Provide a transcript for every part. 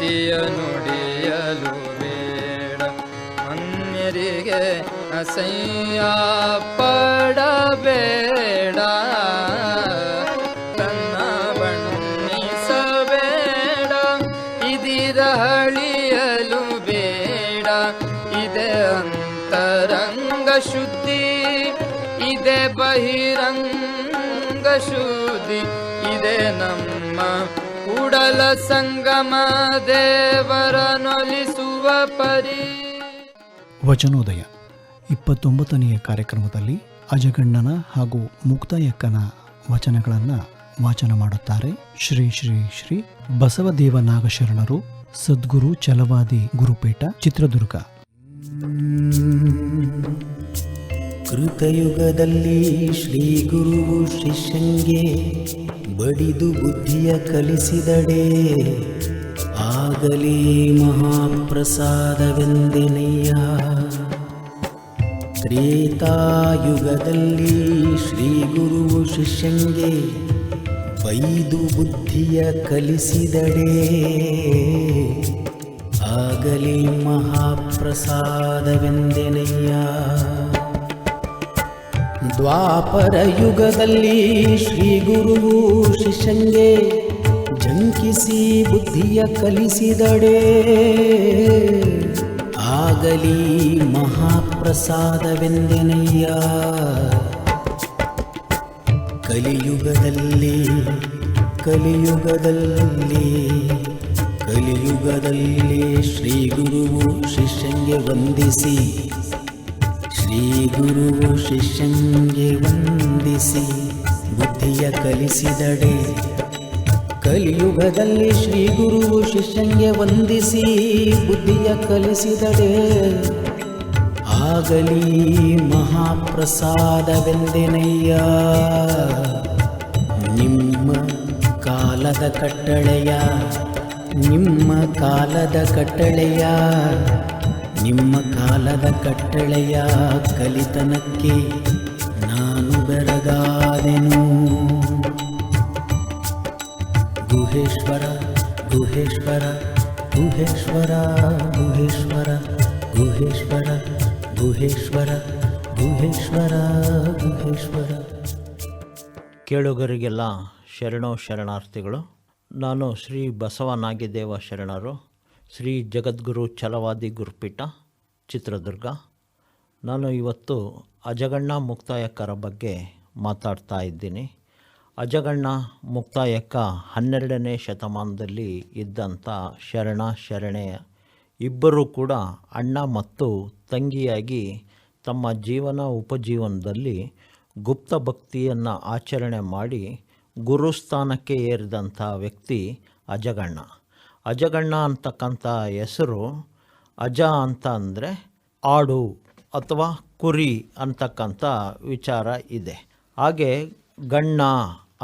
ಹುಸಿಯ ನುಡಿಯಲು ಬೇಡ. ಅನ್ಯರಿಗೆ ಅಸಹ್ಯ ಪಡಬೇಡ. ಕೂಡಲ ಸಂಗಮ ದೇವರನೊಲಿಸುವ ಪರಿ. ವಚನೋದಯ. ಇಪ್ಪತ್ತೊಂಬತ್ತನೆಯ ಕಾರ್ಯಕ್ರಮದಲ್ಲಿ ಅಜಗಣ್ಣನ ಹಾಗೂ ಮುಕ್ತಾಯಕ್ಕನ ವಚನಗಳನ್ನು ವಾಚನ ಮಾಡುತ್ತಾರೆ ಶ್ರೀ ಶ್ರೀ ಶ್ರೀ ಬಸವದೇವ ನಾಗಶರಣರು ಸದ್ಗುರು ಚಲವಾದಿ ಗುರುಪೀಠ ಚಿತ್ರದುರ್ಗ. ಕೃತಯುಗದಲ್ಲಿ ಶ್ರೀ ಗುರುವು ಶಿಷ್ಯಂಗೆ ಬಡಿದು ಬುದ್ಧಿಯ ಕಲಿಸಿದಡೆ. ಆಗಲೇ ಮಹಾಪ್ರಸಾದವೆಂದೆನಯ್ಯ ತ್ರೇತಾಯುಗದಲ್ಲಿ ಶ್ರೀ ಗುರುವು ಶಿಷ್ಯಂಗೆ ಬೈದು ಬುದ್ಧಿಯ ಕಲಿಸಿದಡೆ. ಆಗಲೇ ಮಹಾಪ್ರಸಾದವೆಂದೆನಯ್ಯ ದ್ವಾಪರ ಯುಗದಲ್ಲಿ ಶ್ರೀ ಗುರುವು ಶಿಷ್ಯಂಗೆ ಜಂಕಿಸಿ ಬುದ್ಧಿಯ ಕಲಿಸಿದಡೆ. ಆಗಲಿ ಮಹಾಪ್ರಸಾದವೆಂದೆನಯ್ಯ. ಕಲಿಯುಗದಲ್ಲಿ ಕಲಿಯುಗದಲ್ಲಿ ಕಲಿಯುಗದಲ್ಲಿ ಶ್ರೀ ಗುರುವು ಶಿಷ್ಯಂಗೆ ವಂದಿಸಿ ಶ್ರೀ ಗುರುವು ಶಿಷ್ಯಂಗೆ ವಂದಿಸಿ ಬುದ್ಧಿಯ ಕಲಿಸಿದಡೆ. ಕಲಿಯುಗದಲ್ಲಿ ಶ್ರೀ ಗುರುವು ಶಿಷ್ಯಂಗೆ ವಂದಿಸಿ ಬುದ್ಧಿಯ ಕಲಿಸಿದಡೆ. ಆಗಲಿ ಮಹಾಪ್ರಸಾದವೆಂದೆನಯ್ಯ, ನಿಮ್ಮ ಕಾಲದ ಕಟ್ಟಳೆಯ, ನಿಮ್ಮ ಕಾಲದ ಕಟ್ಟಳೆಯ. ನಿಮ್ಮ ಕಾಲದ ಕಟ್ಟಳೆಯ ಕಲಿತನಕ್ಕೆ ನಾನು ಬೆರಗಾದೆನು. ಗುಹೇಶ್ವರ ಗುಹೇಶ್ವರ ಗುಹೇಶ್ವರ ಗುಹೇಶ್ವರ ಗುಹೇಶ್ವರ ಗುಹೇಶ್ವರ ಗುಹೇಶ್ವರ ಗುಹೇಶ್ವರ. ಕೇಳುಗರಿಗೆಲ್ಲ ಶರಣೋ ಶರಣಾರ್ಥಿಗಳು, ನಾನು ಶ್ರೀ ಬಸವನಾಗಿದ್ದೇವ ಶರಣರು. ಶ್ರೀ ಜಗದ್ಗುರು ಛಲವಾದಿ ಗುರುಪೀಠ, ಚಿತ್ರದುರ್ಗ. ನಾನು ಇವತ್ತು ಅಜಗಣ್ಣ ಮುಕ್ತಾಯಕ್ಕರ ಬಗ್ಗೆ ಮಾತಾಡ್ತಾ ಇದ್ದೀನಿ. ಅಜಗಣ್ಣ ಮುಕ್ತಾಯಕ್ಕ ಹನ್ನೆರಡನೇ ಶತಮಾನದಲ್ಲಿ ಇದ್ದಂಥ ಶರಣ ಶರಣೆಯ ಇಬ್ಬರೂ ಕೂಡ ಅಣ್ಣ ಮತ್ತು ತಂಗಿಯಾಗಿ ತಮ್ಮ ಜೀವನ ಉಪಜೀವನದಲ್ಲಿ ಗುಪ್ತ ಭಕ್ತಿಯನ್ನು ಆಚರಣೆ ಮಾಡಿ ಗುರುಸ್ಥಾನಕ್ಕೆ ಏರಿದಂಥ ವ್ಯಕ್ತಿ ಅಜಗಣ್ಣ. ಅಜಗಣ್ಣ ಅಂತಕ್ಕಂಥ ಹೆಸರು ಅಜ ಅಂತ ಅಂದರೆ ಆಡು ಅಥವಾ ಕುರಿ ಅಂತಕ್ಕಂಥ ವಿಚಾರ ಇದೆ. ಹಾಗೆ ಗಣ್ಣ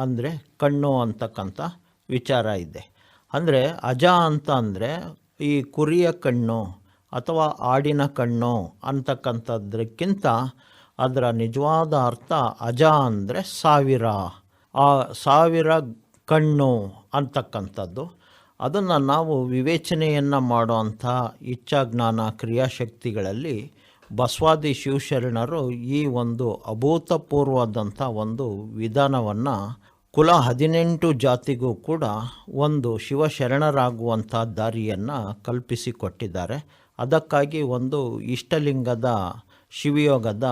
ಅಂದರೆ ಕಣ್ಣು ಅಂತಕ್ಕಂಥ ವಿಚಾರ ಇದೆ. ಅಂದರೆ ಅಜ ಅಂತ ಅಂದರೆ ಈ ಕುರಿಯ ಕಣ್ಣು ಅಥವಾ ಆಡಿನ ಕಣ್ಣು ಅಂತಕ್ಕಂಥದ್ರಕ್ಕಿಂತ ಅದರ ನಿಜವಾದ ಅರ್ಥ ಅಜ ಅಂದರೆ ಸಾವಿರ. ಆ ಸಾವಿರ ಕಣ್ಣು ಅಂತಕ್ಕಂಥದ್ದು. ಅದನ್ನು ನಾವು ವಿವೇಚನೆಯನ್ನು ಮಾಡುವಂಥ ಇಚ್ಛಾಜ್ಞಾನ ಕ್ರಿಯಾಶಕ್ತಿಗಳಲ್ಲಿ ಬಸವಾದಿ ಶಿವಶರಣರು ಈ ಒಂದು ಅಭೂತಪೂರ್ವದಂಥ ಒಂದು ವಿಧಾನವನ್ನು ಕುಲ ಹದಿನೆಂಟು ಜಾತಿಗೂ ಕೂಡ ಒಂದು ಶಿವಶರಣರಾಗುವಂಥ ದಾರಿಯನ್ನು ಕಲ್ಪಿಸಿಕೊಟ್ಟಿದ್ದಾರೆ. ಅದಕ್ಕಾಗಿ ಒಂದು ಇಷ್ಟಲಿಂಗದ ಶಿವಯೋಗದ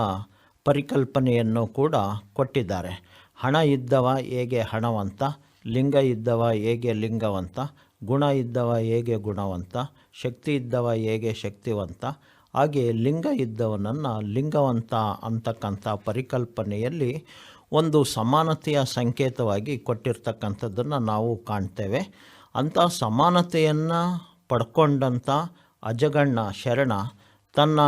ಪರಿಕಲ್ಪನೆಯನ್ನು ಕೂಡ ಕೊಟ್ಟಿದ್ದಾರೆ. ಹಣ ಇದ್ದವ ಹೇಗೆ ಹಣವಂತ? ಲಿಂಗ ಇದ್ದವ ಹೇಗೆ ಲಿಂಗವಂತ? ಗುಣ ಇದ್ದವ ಹೇಗೆ ಗುಣವಂತ, ಶಕ್ತಿ ಇದ್ದವ ಹೇಗೆ ಶಕ್ತಿವಂತ, ಹಾಗೆ ಲಿಂಗ ಇದ್ದವನನ್ನು ಲಿಂಗವಂತ ಅಂತಕ್ಕಂಥ ಪರಿಕಲ್ಪನೆಯಲ್ಲಿ ಒಂದು ಸಮಾನತೆಯ ಸಂಕೇತವಾಗಿ ಕೊಟ್ಟಿರ್ತಕ್ಕಂಥದ್ದನ್ನು ನಾವು ಕಾಣ್ತೇವೆ. ಅಂಥ ಸಮಾನತೆಯನ್ನು ಪಡ್ಕೊಂಡಂಥ ಅಜಗಣ್ಣ ಶರಣ ತನ್ನ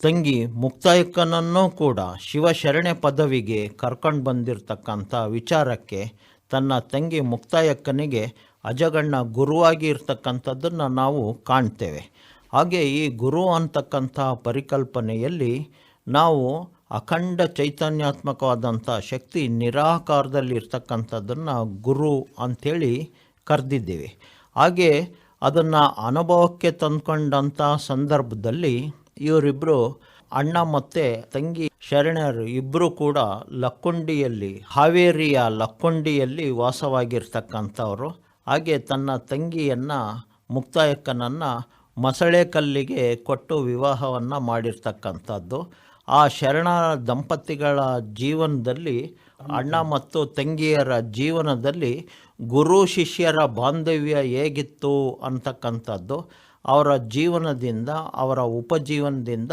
ತಂಗಿ ಮುಕ್ತಾಯಕ್ಕನನ್ನೂ ಕೂಡ ಶಿವಶರಣೆ ಪದವಿಗೆ ಕರ್ಕೊಂಡು ಬಂದಿರತಕ್ಕಂಥ ವಿಚಾರಕ್ಕೆ ತನ್ನ ತಂಗಿ ಮುಕ್ತಾಯಕ್ಕನಿಗೆ ಅಜಗಣ್ಣ ಗುರುವಾಗಿ ಇರ್ತಕ್ಕಂಥದ್ದನ್ನು ನಾವು ಕಾಣ್ತೇವೆ. ಹಾಗೆ ಈ ಗುರು ಅಂತಕ್ಕಂಥ ಪರಿಕಲ್ಪನೆಯಲ್ಲಿ ನಾವು ಅಖಂಡ ಚೈತನ್ಯಾತ್ಮಕವಾದಂಥ ಶಕ್ತಿ ನಿರಾಕಾರದಲ್ಲಿ ಇರ್ತಕ್ಕಂಥದ್ದನ್ನು ಗುರು ಅಂಥೇಳಿ ಕರೆದಿದ್ದೇವೆ. ಹಾಗೆ ಅದನ್ನು ಅನುಭವಕ್ಕೆ ತಂದುಕೊಂಡಂಥ ಸಂದರ್ಭದಲ್ಲಿ ಇವರಿಬ್ಬರು ಅಣ್ಣ ಮತ್ತು ತಂಗಿ ಶರಣರು ಇಬ್ಬರು ಕೂಡ ಲಕ್ಕುಂಡಿಯಲ್ಲಿ, ಹಾವೇರಿಯ ಲಕ್ಕುಂಡಿಯಲ್ಲಿ ವಾಸವಾಗಿರ್ತಕ್ಕಂಥವ್ರು. ಹಾಗೆ ತನ್ನ ತಂಗಿಯನ್ನು ಮುಕ್ತಾಯಕ್ಕನನ್ನು ಮೊಸಳೆ ಕಲ್ಲಿಗೆ ಕೊಟ್ಟು ವಿವಾಹವನ್ನು ಮಾಡಿರ್ತಕ್ಕಂಥದ್ದು. ಆ ಶರಣ ದಂಪತಿಗಳ ಜೀವನದಲ್ಲಿ, ಅಣ್ಣ ಮತ್ತು ತಂಗಿಯರ ಜೀವನದಲ್ಲಿ ಗುರು ಶಿಷ್ಯರ ಬಾಂಧವ್ಯ ಹೇಗಿತ್ತು ಅಂತಕ್ಕಂಥದ್ದು, ಅವರ ಜೀವನದಿಂದ, ಅವರ ಉಪಜೀವನದಿಂದ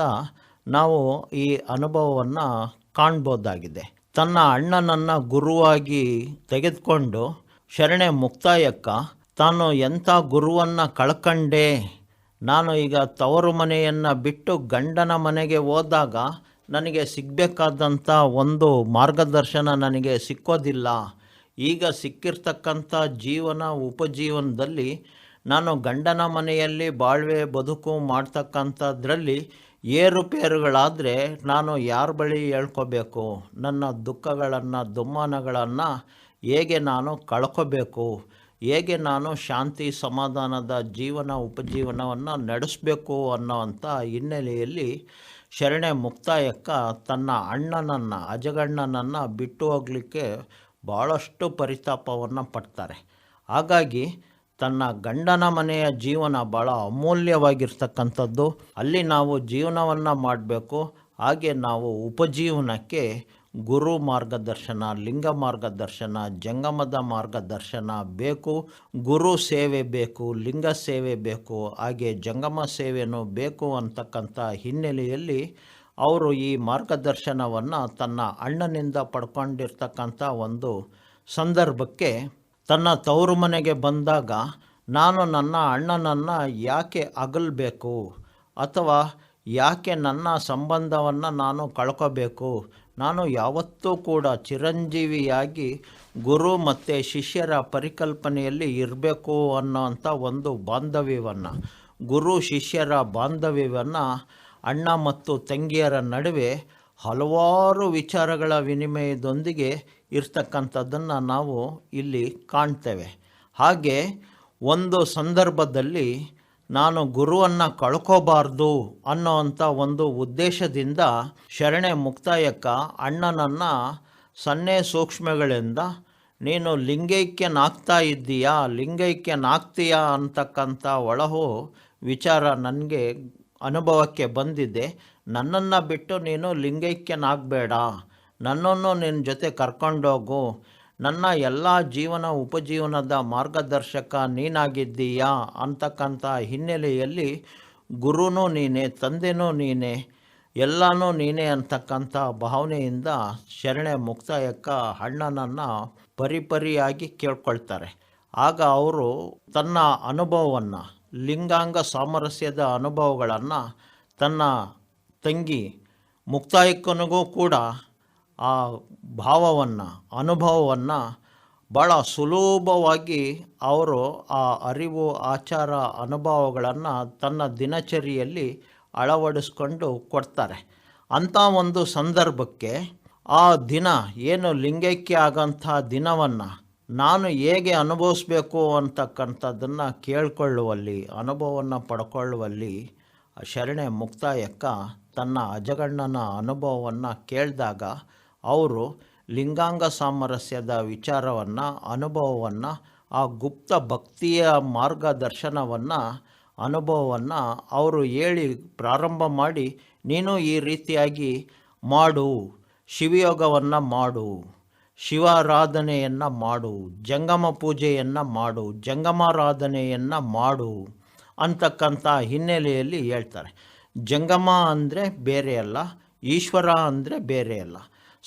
ನಾವು ಈ ಅನುಭವವನ್ನು ಕಾಣ್ಬೋದಾಗಿದೆ. ತನ್ನ ಅಣ್ಣನನ್ನು ಗುರುವಾಗಿ ತೆಗೆದುಕೊಂಡು ಶರಣೆ ಮುಕ್ತಾಯಕ್ಕ, ತಾನು ಎಂಥ ಗುರುವನ್ನು ಕಳ್ಕಂಡೆ? ನಾನು ಈಗ ತವರು ಮನೆಯನ್ನು ಬಿಟ್ಟು ಗಂಡನ ಮನೆಗೆ ಹೋದಾಗ ನನಗೆ ಸಿಗಬೇಕಾದಂಥ ಒಂದು ಮಾರ್ಗದರ್ಶನ ನನಗೆ ಸಿಕ್ಕೋದಿಲ್ಲ. ಈಗ ಸಿಕ್ಕಿರ್ತಕ್ಕಂಥ ಜೀವನ ಉಪಜೀವನದಲ್ಲಿ ನಾನು ಗಂಡನ ಮನೆಯಲ್ಲಿ ಬಾಳ್ವೆ ಬದುಕು ಮಾಡ್ತಕ್ಕಂಥದ್ರಲ್ಲಿ ಏರುಪೇರುಗಳಾದರೆ ನಾನು ಯಾರ ಬಳಿ ಹೇಳ್ಕೋಬೇಕು? ನನ್ನ ದುಃಖಗಳನ್ನು, ದುಮ್ಮಾನಗಳನ್ನು ಹೇಗೆ ನಾನು ಕಳ್ಕೋಬೇಕು? ಹೇಗೆ ನಾನು ಶಾಂತಿ ಸಮಾಧಾನದ ಜೀವನ ಉಪಜೀವನವನ್ನು ನಡೆಸಬೇಕು ಅನ್ನೋವಂಥ ಹಿನ್ನೆಲೆಯಲ್ಲಿ ಶರಣೆ ಮುಕ್ತಾಯಕ್ಕ ತನ್ನ ಅಣ್ಣನನ್ನು, ಅಜಗಣ್ಣನನ್ನು ಬಿಟ್ಟು ಹೋಗಲಿಕ್ಕೆ ಭಾಳಷ್ಟು ಪರಿತಾಪವನ್ನು ಪಡ್ತಾರೆ. ಹಾಗಾಗಿ ತನ್ನ ಗಂಡನ ಮನೆಯ ಜೀವನ ಭಾಳ ಅಮೂಲ್ಯವಾಗಿರ್ತಕ್ಕಂಥದ್ದು. ಅಲ್ಲಿ ನಾವು ಜೀವನವನ್ನು ಮಾಡಬೇಕು. ಹಾಗೆ ನಾವು ಉಪಜೀವನಕ್ಕೆ ಗುರು ಮಾರ್ಗದರ್ಶನ, ಲಿಂಗ ಮಾರ್ಗದರ್ಶನ, ಜಂಗಮದ ಮಾರ್ಗದರ್ಶನ ಬೇಕು, ಗುರು ಸೇವೆ ಬೇಕು, ಲಿಂಗ ಸೇವೆ ಬೇಕು, ಹಾಗೆ ಜಂಗಮ ಸೇವೆಯೂ ಬೇಕು ಅಂತಕ್ಕಂಥ ಹಿನ್ನೆಲೆಯಲ್ಲಿ ಅವರು ಈ ಮಾರ್ಗದರ್ಶನವನ್ನು ತನ್ನ ಅಣ್ಣನಿಂದ ಪಡ್ಕೊಂಡಿರ್ತಕ್ಕಂಥ ಒಂದು ಸಂದರ್ಭಕ್ಕೆ ತನ್ನ ತವರು ಮನೆಗೆ ಬಂದಾಗ, ನಾನು ನನ್ನ ಅಣ್ಣನನ್ನು ಯಾಕೆ ಅಗಲಬೇಕು? ಅಥವಾ ಯಾಕೆ ನನ್ನ ಸಂಬಂಧವನ್ನು ನಾನು ಕಳ್ಕೋಬೇಕು? ನಾನು ಯಾವತ್ತೂ ಕೂಡ ಚಿರಂಜೀವಿಯಾಗಿ ಗುರು ಮತ್ತು ಶಿಷ್ಯರ ಪರಿಕಲ್ಪನೆಯಲ್ಲಿ ಇರಬೇಕು ಅನ್ನೋವಂಥ ಒಂದು ಬಾಂಧವ್ಯವನ್ನು, ಗುರು ಶಿಷ್ಯರ ಬಾಂಧವ್ಯವನ್ನು, ಅಣ್ಣ ಮತ್ತು ತಂಗಿಯರ ನಡುವೆ ಹಲವಾರು ವಿಚಾರಗಳ ವಿನಿಮಯದೊಂದಿಗೆ ಇರ್ತಕ್ಕಂಥದ್ದನ್ನು ನಾವು ಇಲ್ಲಿ ಕಾಣ್ತೇವೆ. ಹಾಗೆ ಒಂದು ಸಂದರ್ಭದಲ್ಲಿ ನಾನು ಗುರುವನ್ನು ಕಳ್ಕೋಬಾರ್ದು ಅನ್ನೋವಂಥ ಒಂದು ಉದ್ದೇಶದಿಂದ ಶರಣೆ ಮುಕ್ತಾಯಕ್ಕ ಅಣ್ಣನನ್ನು ಸನ್ನೆ ಸೂಕ್ಷ್ಮಗಳಿಂದ, ನೀನು ಲಿಂಗೈಕ್ಯನಾಗ್ತಾ ಇದ್ದೀಯಾ? ಲಿಂಗೈಕ್ಯನಾಗ್ತೀಯಾ ಅಂತಕ್ಕಂಥ ಒಳಹು ವಿಚಾರ ನನಗೆ ಅನುಭವಕ್ಕೆ ಬಂದಿದೆ. ನನ್ನನ್ನು ಬಿಟ್ಟು ನೀನು ಲಿಂಗೈಕ್ಯನಾಗಬೇಡ. ನನ್ನನ್ನು ನಿನ್ನ ಜೊತೆ ಕರ್ಕೊಂಡೋಗು. ನನ್ನ ಎಲ್ಲ ಜೀವನ ಉಪಜೀವನದ ಮಾರ್ಗದರ್ಶಕ ನೀನಾಗಿದ್ದೀಯಾ? ಅಂತಕ್ಕಂಥ ಹಿನ್ನೆಲೆಯಲ್ಲಿ, ಗುರುನೂ ನೀನೇ, ತಂದೆನೂ ನೀನೇ, ಎಲ್ಲನೂ ನೀನೇ ಅಂತಕ್ಕಂಥ ಭಾವನೆಯಿಂದ ಶರಣೆ ಮುಕ್ತಾಯಕ್ಕ ಅಣ್ಣನನ್ನು ಪರಿಪರಿಯಾಗಿ ಕೇಳ್ಕೊಳ್ತಾರೆ. ಆಗ ಅವರು ತನ್ನ ಅನುಭವವನ್ನು, ಲಿಂಗಾಂಗ ಸಾಮರಸ್ಯದ ಅನುಭವಗಳನ್ನು ತನ್ನ ತಂಗಿ ಮುಕ್ತಾಯಕ್ಕನಿಗೂ ಕೂಡ ಆ ಭಾವವನ್ನು, ಅನುಭವವನ್ನು ಭಾಳ ಸುಲಭವಾಗಿ ಅವರು ಆ ಅರಿವು, ಆಚಾರ, ಅನುಭವಗಳನ್ನು ತನ್ನ ದಿನಚರಿಯಲ್ಲಿ ಅಳವಡಿಸ್ಕೊಂಡು ಕೊಡ್ತಾರೆ. ಅಂಥ ಒಂದು ಸಂದರ್ಭಕ್ಕೆ ಆ ದಿನ ಏನು ಲಿಂಗೈಕ್ಯ ಆಗೋಂಥ ದಿನವನ್ನು ನಾನು ಹೇಗೆ ಅನುಭವಿಸ್ಬೇಕು ಅಂತಕ್ಕಂಥದ್ದನ್ನು ಕೇಳಿಕೊಳ್ಳುವಲ್ಲಿ, ಅನುಭವವನ್ನು ಪಡ್ಕೊಳ್ಳುವಲ್ಲಿ ಶರಣೆ ಮುಕ್ತಾಯಕ್ಕ ತನ್ನ ಅಜಗಣ್ಣನ ಅನುಭವವನ್ನು ಕೇಳಿದಾಗ ಅವರು ಲಿಂಗಾಂಗ ಸಾಮರಸ್ಯದ ವಿಚಾರವನ್ನು, ಅನುಭವವನ್ನು, ಆ ಗುಪ್ತ ಭಕ್ತಿಯ ಮಾರ್ಗದರ್ಶನವನ್ನು, ಅನುಭವವನ್ನು ಅವರು ಹೇಳಿ ಪ್ರಾರಂಭ ಮಾಡಿ, ನೀನು ಈ ರೀತಿಯಾಗಿ ಮಾಡು, ಶಿವಯೋಗವನ್ನು ಮಾಡು, ಶಿವಾರಾಧನೆಯನ್ನು ಮಾಡು, ಜಂಗಮ ಪೂಜೆಯನ್ನು ಮಾಡು, ಜಂಗಮಾರಾಧನೆಯನ್ನು ಮಾಡು ಅಂತಕ್ಕಂಥ ಹಿನ್ನೆಲೆಯಲ್ಲಿ ಹೇಳ್ತಾರೆ. ಜಂಗಮ ಅಂದರೆ ಬೇರೆ ಅಲ್ಲ, ಈಶ್ವರ ಅಂದರೆ ಬೇರೆ ಅಲ್ಲ.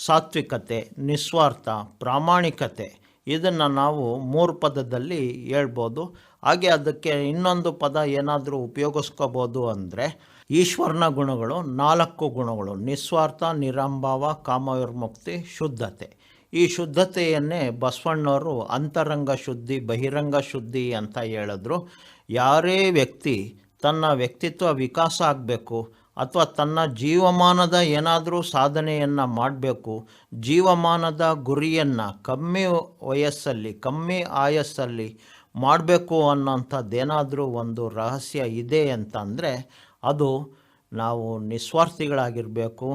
ಸಾತ್ವಿಕತೆ, ನಿಸ್ವಾರ್ಥ, ಪ್ರಾಮಾಣಿಕತೆ ಇದನ್ನು ನಾವು ಮೂರು ಪದದಲ್ಲಿ ಹೇಳ್ಬೋದು. ಹಾಗೆ ಅದಕ್ಕೆ ಇನ್ನೊಂದು ಪದ ಏನಾದರೂ ಉಪಯೋಗಿಸ್ಕೋಬೋದು ಅಂದರೆ ಈಶ್ವರನ ಗುಣಗಳು ನಾಲ್ಕು ಗುಣಗಳು, ನಿಸ್ವಾರ್ಥ, ನಿರಂಭಾವ, ಕಾಮವಿರ್ಮುಕ್ತಿ, ಶುದ್ಧತೆ. ಈ ಶುದ್ಧತೆಯನ್ನೇ ಬಸವಣ್ಣವರು ಅಂತರಂಗ ಶುದ್ಧಿ, ಬಹಿರಂಗ ಶುದ್ಧಿ ಅಂತ ಹೇಳಿದ್ರು. ಯಾರೇ ವ್ಯಕ್ತಿ ತನ್ನ ವ್ಯಕ್ತಿತ್ವ ವಿಕಾಸ ಆಗಬೇಕು ಅಥವಾ ತನ್ನ ಜೀವಮಾನದ ಏನಾದರೂ ಸಾಧನೆಯನ್ನು ಮಾಡಬೇಕು, ಜೀವಮಾನದ ಗುರಿಯನ್ನು ಕಮ್ಮಿ ವಯಸ್ಸಲ್ಲಿ, ಕಮ್ಮಿ ಆಯಸ್ಸಲ್ಲಿ ಮಾಡಬೇಕು ಅನ್ನೋಂಥದ್ದೇನಾದರೂ ಒಂದು ರಹಸ್ಯ ಇದೆ ಅಂತಂದರೆ, ಅದು ನಾವು ನಿಸ್ವಾರ್ಥಿಗಳಾಗಿರಬೇಕು,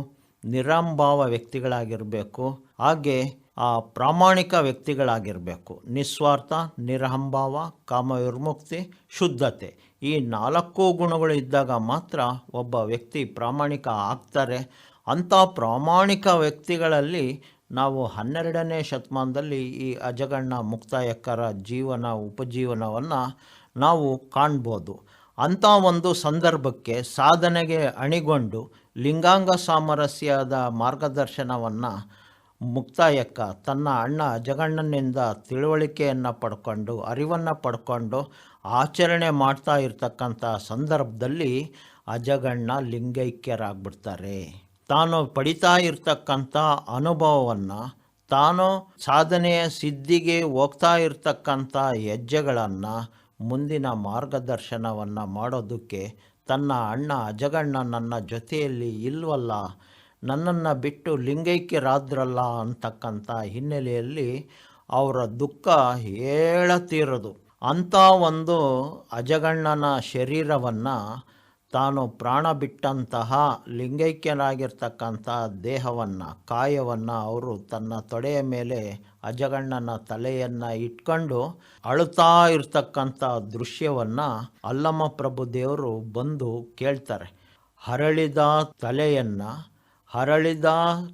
ನಿರಂಭಾವ ವ್ಯಕ್ತಿಗಳಾಗಿರಬೇಕು, ಹಾಗೆ ಆ ಪ್ರಾಮಾಣಿಕ ವ್ಯಕ್ತಿಗಳಾಗಿರಬೇಕು. ನಿಸ್ವಾರ್ಥ ನಿರಹಂಭಾವ ಕಾಮವಿರ್ಮುಕ್ತಿ, ಶುದ್ಧತೆ. ಈ ನಾಲ್ಕು ಗುಣಗಳು ಇದ್ದಾಗ ಮಾತ್ರ ಒಬ್ಬ ವ್ಯಕ್ತಿ ಪ್ರಾಮಾಣಿಕ ಆಗ್ತಾರೆ. ಅಂಥ ಪ್ರಾಮಾಣಿಕ ವ್ಯಕ್ತಿಗಳಲ್ಲಿ ನಾವು ಹನ್ನೆರಡನೇ ಶತಮಾನದಲ್ಲಿ ಈ ಅಜಗಣ್ಣ ಮುಕ್ತಾಯಕ್ಕರ ಜೀವನ, ಉಪಜೀವನವನ್ನು ನಾವು ಕಾಣ್ಬೋದು. ಅಂಥ ಒಂದು ಸಂದರ್ಭಕ್ಕೆ ಸಾಧನೆಗೆ ಅಣಿಗೊಂಡು ಲಿಂಗಾಂಗ ಸಾಮರಸ್ಯದ ಮಾರ್ಗದರ್ಶನವನ್ನು ಮುಕ್ತಾಯಕ್ಕ ತನ್ನ ಅಣ್ಣ ಅಜಗಣ್ಣನಿಂದ ತಿಳುವಳಿಕೆಯನ್ನು ಪಡ್ಕೊಂಡು, ಅರಿವನ್ನು ಪಡ್ಕೊಂಡು ಆಚರಣೆ ಮಾಡ್ತಾ ಇರ್ತಕ್ಕಂಥ ಸಂದರ್ಭದಲ್ಲಿ ಅಜಗಣ್ಣ ಲಿಂಗೈಕ್ಯರಾಗ್ಬಿಡ್ತಾರೆ. ತಾನು ಪಡಿತಾ ಇರ್ತಕ್ಕಂಥ ಅನುಭವವನ್ನು, ತಾನು ಸಾಧನೆಯ ಸಿದ್ಧಿಗೆ ಹೋಗ್ತಾ ಇರ್ತಕ್ಕಂಥ ಹೆಜ್ಜೆಗಳನ್ನು, ಮುಂದಿನ ಮಾರ್ಗದರ್ಶನವನ್ನು ಮಾಡೋದಕ್ಕೆ ತನ್ನ ಅಣ್ಣ ಅಜಗಣ್ಣ ನನ್ನ ಜೊತೆಯಲ್ಲಿ ಇಲ್ವಲ್ಲ, ನನ್ನನ್ನು ಬಿಟ್ಟು ಲಿಂಗೈಕ್ಯರಾದ್ರಲ್ಲ ಅಂತಕ್ಕಂಥ ಹಿನ್ನೆಲೆಯಲ್ಲಿ ಅವರ ದುಃಖ ಹೇಳತೀರದು. ಅಂಥ ಒಂದು ಅಜಗಣ್ಣನ ಶರೀರವನ್ನು ತಾನು ಪ್ರಾಣ ಬಿಟ್ಟಂತಹ ಲಿಂಗೈಕ್ಯನಾಗಿರ್ತಕ್ಕಂಥ ದೇಹವನ್ನು, ಕಾಯವನ್ನು ಅವರು ತನ್ನ ತೊಡೆಯ ಮೇಲೆ ಅಜಗಣ್ಣನ ತಲೆಯನ್ನು ಇಟ್ಕೊಂಡು ಅಳುತ್ತಾ ಇರ್ತಕ್ಕಂಥ ದೃಶ್ಯವನ್ನು ಅಲ್ಲಮ್ಮ ಪ್ರಭು ದೇವರು ಬಂದು ಕೇಳ್ತಾರೆ. ಹರಳಿದ ತಲೆಯನ್ನು ಹರಳಿದ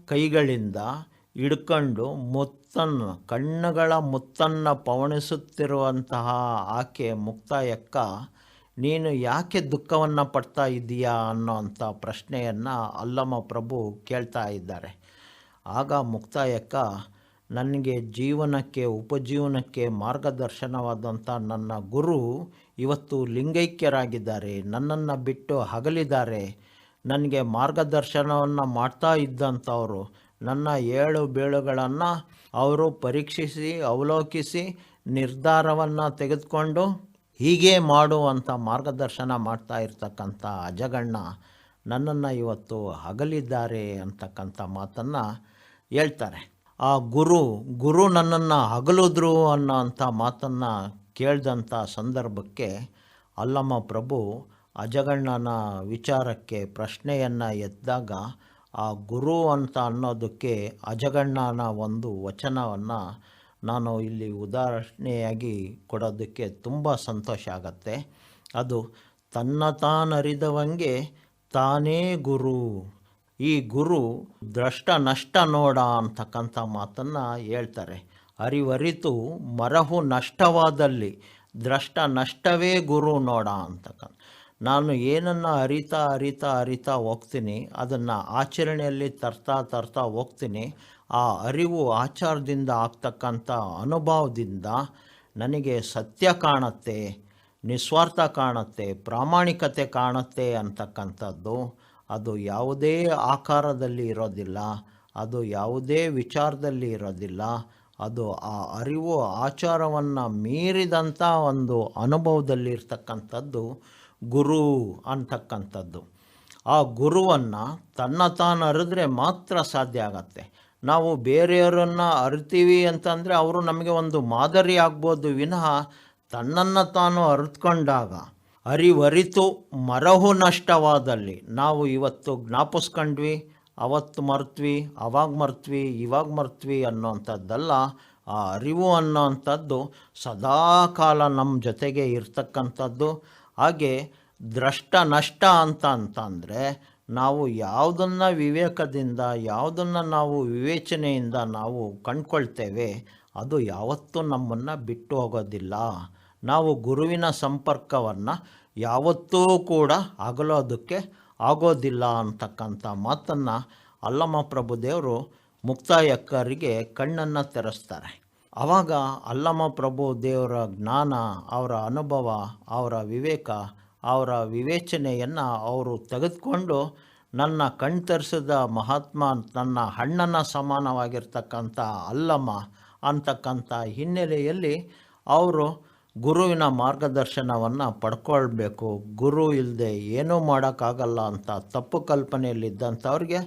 ಕೈಗಳಿಂದ ಹಿಡ್ಕೊಂಡು ಮುತ್ತನ್ನು, ಕಣ್ಣುಗಳ ಮುತ್ತನ್ನು ಪವಣಿಸುತ್ತಿರುವಂತಹ ಆಕೆ ಮುಕ್ತಾಯಕ್ಕ, ನೀನು ಯಾಕೆ ದುಃಖವನ್ನು ಪಡ್ತಾ ಇದ್ದೀಯಾ ಅನ್ನೋಂಥ ಪ್ರಶ್ನೆಯನ್ನು ಅಲ್ಲಮ್ಮ ಪ್ರಭು ಕೇಳ್ತಾ ಇದ್ದಾರೆ. ಆಗ ಮುಕ್ತಾಯಕ್ಕ, ನನಗೆ ಜೀವನಕ್ಕೆ, ಉಪಜೀವನಕ್ಕೆ ಮಾರ್ಗದರ್ಶನವಾದಂಥ ನನ್ನ ಗುರು ಇವತ್ತು ಲಿಂಗೈಕ್ಯರಾಗಿದ್ದಾರೆ, ನನ್ನನ್ನು ಬಿಟ್ಟು ಹಗಲಿದ್ದಾರೆ, ನನಗೆ ಮಾರ್ಗದರ್ಶನವನ್ನು ಮಾಡ್ತಾ ಇದ್ದಂಥವರು ನನ್ನ ಏಳು ಬೀಳುಗಳನ್ನು ಅವರು ಪರೀಕ್ಷಿಸಿ, ಅವಲೋಕಿಸಿ, ನಿರ್ಧಾರವನ್ನು ತೆಗೆದುಕೊಂಡು ಹೀಗೆ ಮಾಡುವಂಥ ಮಾರ್ಗದರ್ಶನ ಮಾಡ್ತಾ ಇರ್ತಕ್ಕಂಥ ಅಜಗಣ್ಣ ನನ್ನನ್ನು ಇವತ್ತು ಹಗಲಿದ್ದಾರೆ ಅಂತಕ್ಕಂಥ ಮಾತನ್ನು ಹೇಳ್ತಾರೆ. ಆ ಗುರು ಗುರು ನನ್ನನ್ನು ಹಗಲಿದ್ರು ಅನ್ನೋಂಥ ಮಾತನ್ನು ಕೇಳಿದಂಥ ಸಂದರ್ಭಕ್ಕೆ ಅಲ್ಲಮ್ಮ ಪ್ರಭು ಅಜಗಣ್ಣನ ವಿಚಾರಕ್ಕೆ ಪ್ರಶ್ನೆಯನ್ನು ಎದ್ದಾಗ ಆ ಗುರು ಅಂತ ಅನ್ನೋದಕ್ಕೆ ಅಜಗಣ್ಣನ ಒಂದು ವಚನವನ್ನು ನಾನು ಇಲ್ಲಿ ಉದಾಹರಣೆಯಾಗಿ ಕೊಡೋದಕ್ಕೆ ತುಂಬ ಸಂತೋಷ ಆಗತ್ತೆ. ಅದು, ತನ್ನ ತಾನರಿದವಂಗೆ ತಾನೇ ಗುರು. ಈ ಗುರು ದ್ರಷ್ಟ ನಷ್ಟ ನೋಡ ಅಂತಕ್ಕಂಥ ಮಾತನ್ನು ಹೇಳ್ತಾರೆ. ಅರಿವರಿತು, ಮರಹು ನಷ್ಟವಾದಲ್ಲಿ ದ್ರಷ್ಟ ನಷ್ಟವೇ ಗುರು ನೋಡ ಅಂತಕ್ಕಂಥ. ನಾನು ಏನನ್ನು ಅರಿತಾ ಅರಿತಾ ಅರಿತಾ ಹೋಗ್ತೀನಿ, ಅದನ್ನು ಆಚರಣೆಯಲ್ಲಿ ತರ್ತಾ ತರ್ತಾ ಹೋಗ್ತೀನಿ, ಆ ಅರಿವು ಆಚಾರದಿಂದ ಆಗ್ತಕ್ಕಂಥ ಅನುಭವದಿಂದ ನನಗೆ ಸತ್ಯ ಕಾಣತ್ತೆ, ನಿಸ್ವಾರ್ಥ ಕಾಣತ್ತೆ, ಪ್ರಾಮಾಣಿಕತೆ ಕಾಣತ್ತೆ ಅಂತಕ್ಕಂಥದ್ದು. ಅದು ಯಾವುದೇ ಆಕಾರದಲ್ಲಿ ಇರೋದಿಲ್ಲ, ಅದು ಯಾವುದೇ ವಿಚಾರದಲ್ಲಿ ಇರೋದಿಲ್ಲ. ಅದು ಆ ಅರಿವು ಆಚಾರವನ್ನು ಮೀರಿದಂಥ ಒಂದು ಅನುಭವದಲ್ಲಿ ಇರ್ತಕ್ಕಂಥದ್ದು. ಗುರು ಅಂತಕ್ಕಂಥದ್ದು. ಆ ಗುರುವನ್ನು ತನ್ನ ತಾನು ಅರಿದ್ರೆ ಮಾತ್ರ ಸಾಧ್ಯ ಆಗತ್ತೆ. ನಾವು ಬೇರೆಯವರನ್ನು ಅರಿತೀವಿ ಅಂತಂದರೆ ಅವರು ನಮಗೆ ಒಂದು ಮಾದರಿ ಆಗ್ಬೋದು ವಿನಃ ತನ್ನನ್ನು ತಾನು ಅರಿತ್ಕೊಂಡಾಗ ಅರಿವರಿತು ಮರಹು ನಷ್ಟವಾದಲ್ಲಿ ನಾವು ಇವತ್ತು ಜ್ಞಾಪಿಸ್ಕೊಂಡ್ವಿ, ಅವತ್ತು ಮರ್ತ್ವಿ, ಅವಾಗ ಮರ್ತ್ವಿ, ಇವಾಗ ಮರ್ತ್ವಿ ಅನ್ನೋವಂಥದ್ದಲ್ಲ ಆ ಅರಿವು ಅನ್ನೋವಂಥದ್ದು ಸದಾ ಕಾಲ ನಮ್ಮ ಜೊತೆಗೆ ಇರ್ತಕ್ಕಂಥದ್ದು. ಹಾಗೆ ದ್ರಷ್ಟ ನಷ್ಟ ಅಂತ ಅಂತಂದರೆ ನಾವು ಯಾವುದನ್ನು ವಿವೇಕದಿಂದ, ಯಾವುದನ್ನು ನಾವು ವಿವೇಚನೆಯಿಂದ ನಾವು ಕಂಡ್ಕೊಳ್ತೇವೆ, ಅದು ಯಾವತ್ತೂ ನಮ್ಮನ್ನು ಬಿಟ್ಟು ಹೋಗೋದಿಲ್ಲ. ನಾವು ಗುರುವಿನ ಸಂಪರ್ಕವನ್ನು ಯಾವತ್ತೂ ಕೂಡ ಅಗಲೋದಕ್ಕೆ ಆಗೋದಿಲ್ಲ ಅಂತಕ್ಕಂಥ ಮಾತನ್ನು ಅಲ್ಲಮ್ಮ ಪ್ರಭುದೇವರು ಮುಕ್ತಾಯಕ್ಕರಿಗೆ ಕಣ್ಣನ್ನು ತೆರೆಸ್ತಾರೆ. ಆವಾಗ ಅಲ್ಲಮ ಪ್ರಭು ದೇವರ ಜ್ಞಾನ, ಅವರ ಅನುಭವ, ಅವರ ವಿವೇಕ, ಅವರ ವಿವೇಚನೆಯನ್ನು ಅವರು ತೆಗೆದುಕೊಂಡು ನನ್ನ ಕಣ್ತರಿಸಿದ ಮಹಾತ್ಮ ನನ್ನ ಅಣ್ಣನ ಸಮಾನವಾಗಿರ್ತಕ್ಕಂಥ ಅಲ್ಲಮ್ಮ ಅಂತಕ್ಕಂಥ ಹಿನ್ನೆಲೆಯಲ್ಲಿ ಅವರು ಗುರುವಿನ ಮಾರ್ಗದರ್ಶನವನ್ನು ಪಡ್ಕೊಳ್ಬೇಕು. ಗುರು ಇಲ್ಲದೆ ಏನೂ ಮಾಡೋಕ್ಕಾಗಲ್ಲ ಅಂತ ತಪ್ಪು ಕಲ್ಪನೆಯಲ್ಲಿದ್ದಂಥವ್ರಿಗೆ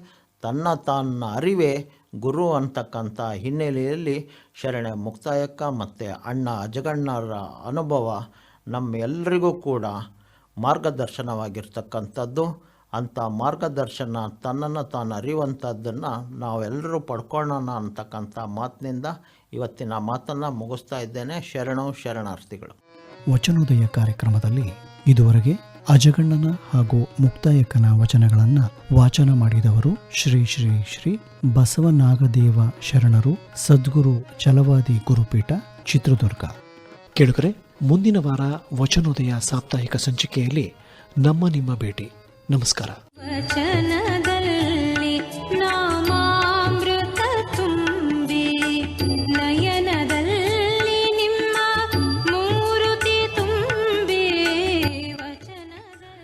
ತನ್ನ ತನ್ನ ಅರಿವೇ ಗುರು ಅಂತಕ್ಕಂಥ ಹಿನ್ನೆಲೆಯಲ್ಲಿ ಶರಣೆ ಮುಕ್ತಾಯಕ್ಕ ಮತ್ತು ಅಣ್ಣ ಅಜಗಣ್ಣರ ಅನುಭವ ನಮ್ಮೆಲ್ಲರಿಗೂ ಕೂಡ ಮಾರ್ಗದರ್ಶನವಾಗಿರ್ತಕ್ಕಂಥದ್ದು. ಅಂಥ ಮಾರ್ಗದರ್ಶನ ತನ್ನನ್ನು ತಾನು ಅರಿಯುವಂಥದ್ದನ್ನು ನಾವೆಲ್ಲರೂ ಪಡ್ಕೊಳ್ಳೋಣ ಅಂತಕ್ಕಂಥ ಮಾತಿನಿಂದ ಇವತ್ತಿನ ಮಾತನ್ನು ಮುಗಿಸ್ತಾ ಇದ್ದೇನೆ. ಶರಣು ಶರಣಾರ್ಥಿಗಳು. ವಚನೋದಯ ಕಾರ್ಯಕ್ರಮದಲ್ಲಿ ಇದುವರೆಗೆ ಅಜಗಣ್ಣನ ಹಾಗೂ ಮುಕ್ತಾಯಕನ ವಚನಗಳನ್ನು ವಾಚನ ಮಾಡಿದವರು ಶ್ರೀ ಶ್ರೀ ಶ್ರೀ ಬಸವನಾಗದೇವ ಶರಣರು ಸದ್ಗುರು ಚಲವಾದಿ ಗುರುಪೀಠ, ಚಿತ್ರದುರ್ಗ. ಕೇಳುಗರೆ, ಮುಂದಿನ ವಾರ ವಚನೋದಯ ಸಾಪ್ತಾಹಿಕ ಸಂಚಿಕೆಯಲ್ಲಿ ನಮ್ಮ ನಿಮ್ಮ ಭೇಟಿ. ನಮಸ್ಕಾರ.